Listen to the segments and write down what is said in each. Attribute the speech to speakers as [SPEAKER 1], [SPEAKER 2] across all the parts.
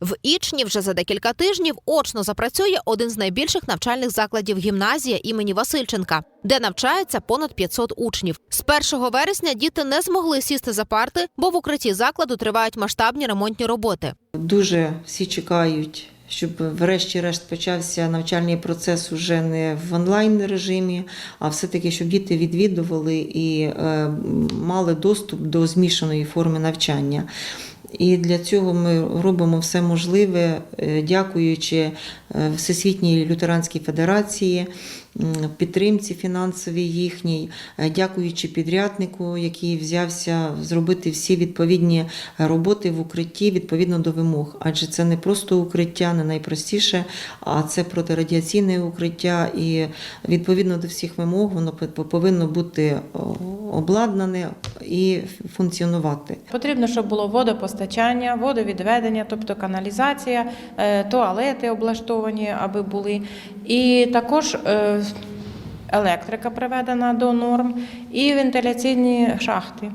[SPEAKER 1] В Ічні вже за декілька тижнів очно запрацює один з найбільших навчальних закладів гімназія імені Васильченка, де навчається понад 500 учнів. З 1 вересня діти не змогли сісти за парти, бо в укритті закладу тривають масштабні ремонтні роботи.
[SPEAKER 2] Дуже всі чекають, щоб врешті-решт почався навчальний процес уже не в онлайн режимі, а все-таки, щоб діти відвідували і е, мали доступ до змішаної форми навчання. І для цього ми робимо все можливе, е, дякуючи е, Всесвітній лютеранській федерації, підтримці фінансовій їхній, е, дякуючи підряднику, який взявся зробити всі відповідні роботи в укритті відповідно до вимог. Адже це не просто укриття, не найпростіше, а це протирадіаційне укриття, і відповідно до всіх вимог воно пов- повинно бути обладнане і функціонувати.
[SPEAKER 3] Потрібно, щоб було водопостачання, водовідведення, тобто каналізація, е, туалети облаштовані, аби були. І також е, електрика приведена до норм, і вентиляційні шахти.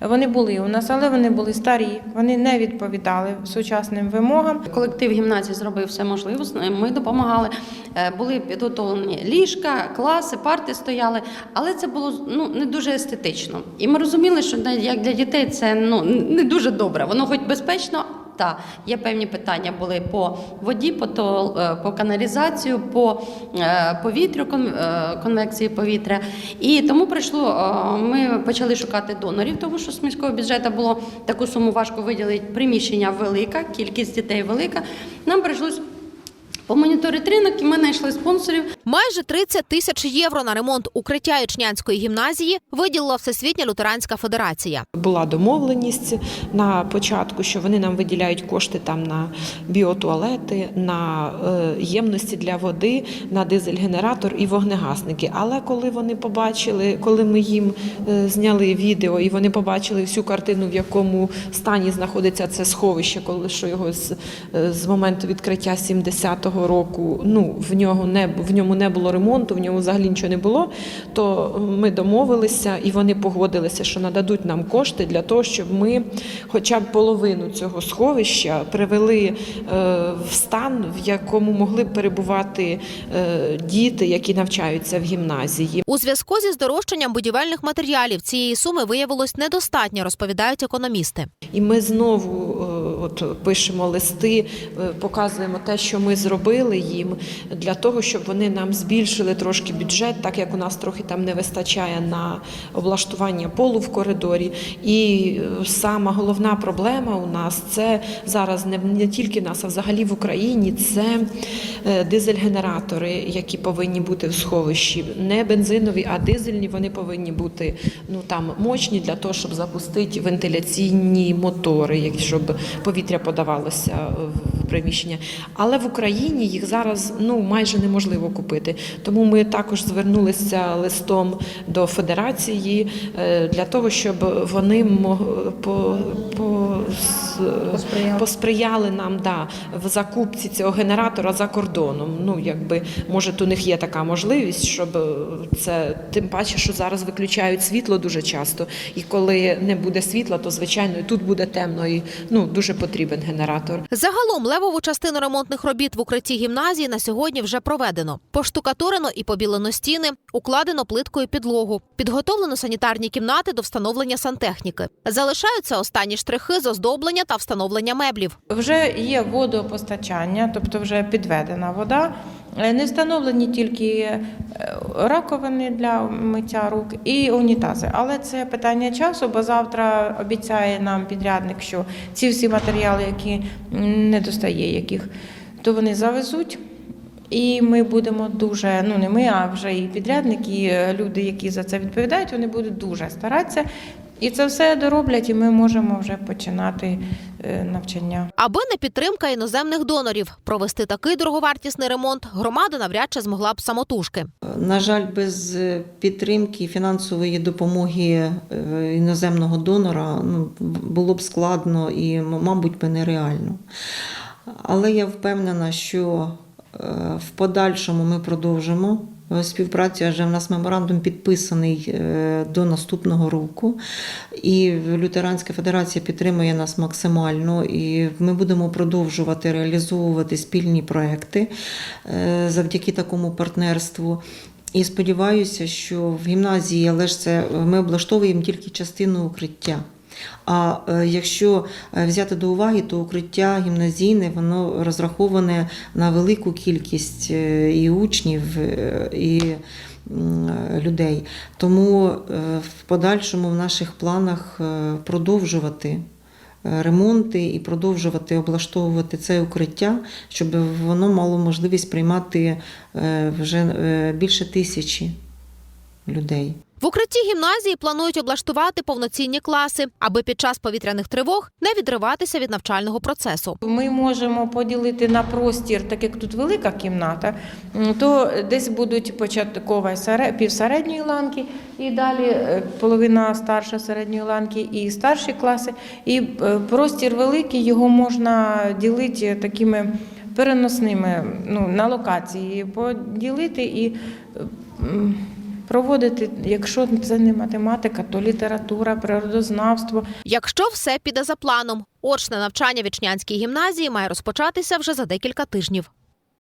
[SPEAKER 3] Вони були у нас, але вони були старі, вони не відповідали сучасним вимогам.
[SPEAKER 4] Колектив гімназії зробив все можливе. Ми допомагали. Е, Були підготовлені ліжка, класи, парти стояли, але це було ну не дуже естетично. І ми розуміли, що як для дітей це ну не дуже добре. Воно хоч безпечно. Та є певні питання були по воді, по то е, по каналізацію, по е, повітрю, е, конвекції повітря. І тому прийшло. Ми почали шукати донорів, тому що з міського бюджету було таку суму важко виділити. Приміщення велика, кількість дітей велика. Нам прийшлось помоніторити ринок, і ми знайшли спонсорів.
[SPEAKER 1] Майже 30 тисяч євро на ремонт укриття Ічнянської гімназії виділила Всесвітня лютеранська федерація.
[SPEAKER 5] Була домовленість на початку, що вони нам виділяють кошти там на біотуалети, на е, ємності для води, на дизель-генератор і вогнегасники. Але коли вони побачили, коли ми їм е, зняли відео і вони побачили всю картину, в якому стані знаходиться це сховище, коли що його з, е, з моменту відкриття 70-го року, ну в нього не в ньому не було ремонту, в ньому взагалі нічого не було. То ми домовилися і вони погодилися, що нададуть нам кошти для того, щоб ми, хоча б половину цього сховища, привели е, в стан, в якому могли б перебувати е, діти, які навчаються в гімназії.
[SPEAKER 1] У зв'язку зі здорожчанням будівельних матеріалів цієї суми виявилось недостатньо, розповідають економісти.
[SPEAKER 5] І ми знову е, от, пишемо листи, е, показуємо те, що ми зробили їм, для того, щоб вони нам збільшили трошки бюджет, так як у нас трохи там не вистачає на облаштування полу в коридорі. І е, сама головна проблема у нас це зараз не, не тільки нас, а взагалі в Україні це е, дизель-генератори, які повинні бути в сховищі. Не бензинові, а дизельні вони повинні бути ну там мощні для того, щоб запустити вентиляційні мотори, щоб повітря подавалося в приміщення. Але в Україні їх зараз ну майже неможливо купити. Тому ми також звернулися листом до федерації е, для того, щоб вони по, по,
[SPEAKER 3] Посприяли.
[SPEAKER 5] посприяли нам да, в закупці цього генератора за кордоном. Ну, якби, може, у них є така можливість, щоб е, це тим паче, що зараз виключають світло дуже часто. І коли не буде світла, то звичайно і тут буде темно і ну, дуже потрібен генератор.
[SPEAKER 1] Загалом левову частину ремонтних робіт в укритті гімназії на сьогодні вже проведено. Поштукатурено і побілено стіни, укладено плиткою підлогу, підготовлено санітарні кімнати до встановлення сантехніки. Залишаються останні штрихи з оздоблення та встановлення меблів.
[SPEAKER 3] Вже є водопостачання, тобто вже підведена вода. Е, Не встановлені тільки е, раковини для миття рук і унітази. Але це питання часу, бо завтра обіцяє нам підрядник, що ці всі матеріали, які не достає яких, то вони завезуть. І ми будемо дуже, ну не ми, а вже і підрядники, і люди, які за це відповідають, вони будуть дуже старатися. І це все дороблять, і ми можемо вже починати е, навчання.
[SPEAKER 1] Аби не підтримка іноземних донорів, провести такий дороговартісний ремонт громада навряд чи змогла б самотужки.
[SPEAKER 2] На жаль, без е, підтримки фінансової допомоги е, іноземного донора ну, було б складно і, мабуть, би нереально. Але я впевнена, що в подальшому ми продовжимо е, співпрацю, адже в нас меморандум підписаний е, до наступного року. І Лютеранська федерація підтримує нас максимально, і ми будемо продовжувати реалізовувати спільні проекти е, завдяки такому партнерству. І сподіваюся, що в гімназії, але ж це ми облаштовуємо тільки частину укриття. А е, якщо е, взяти до уваги, то укриття гімназійне воно розраховане на велику кількість е, і учнів, і людей. Тому в подальшому в наших планах продовжувати ремонти і продовжувати облаштовувати це укриття, щоб воно мало можливість приймати вже більше тисячі людей.
[SPEAKER 1] В укритті гімназії планують облаштувати повноцінні класи, аби під час повітряних тривог не відриватися від навчального процесу.
[SPEAKER 3] Ми можемо поділити на простір, так як тут велика кімната, то десь будуть початкова півсередньої ланки, і далі е, половина старша середньої ланки і старші класи. І е, простір великий, його можна ділити такими переносними ну, на локації, поділити і е, проводити, якщо це не математика, то література, природознавство.
[SPEAKER 1] Якщо все піде за планом, очне навчання в Ічнянській гімназії має розпочатися вже за декілька тижнів.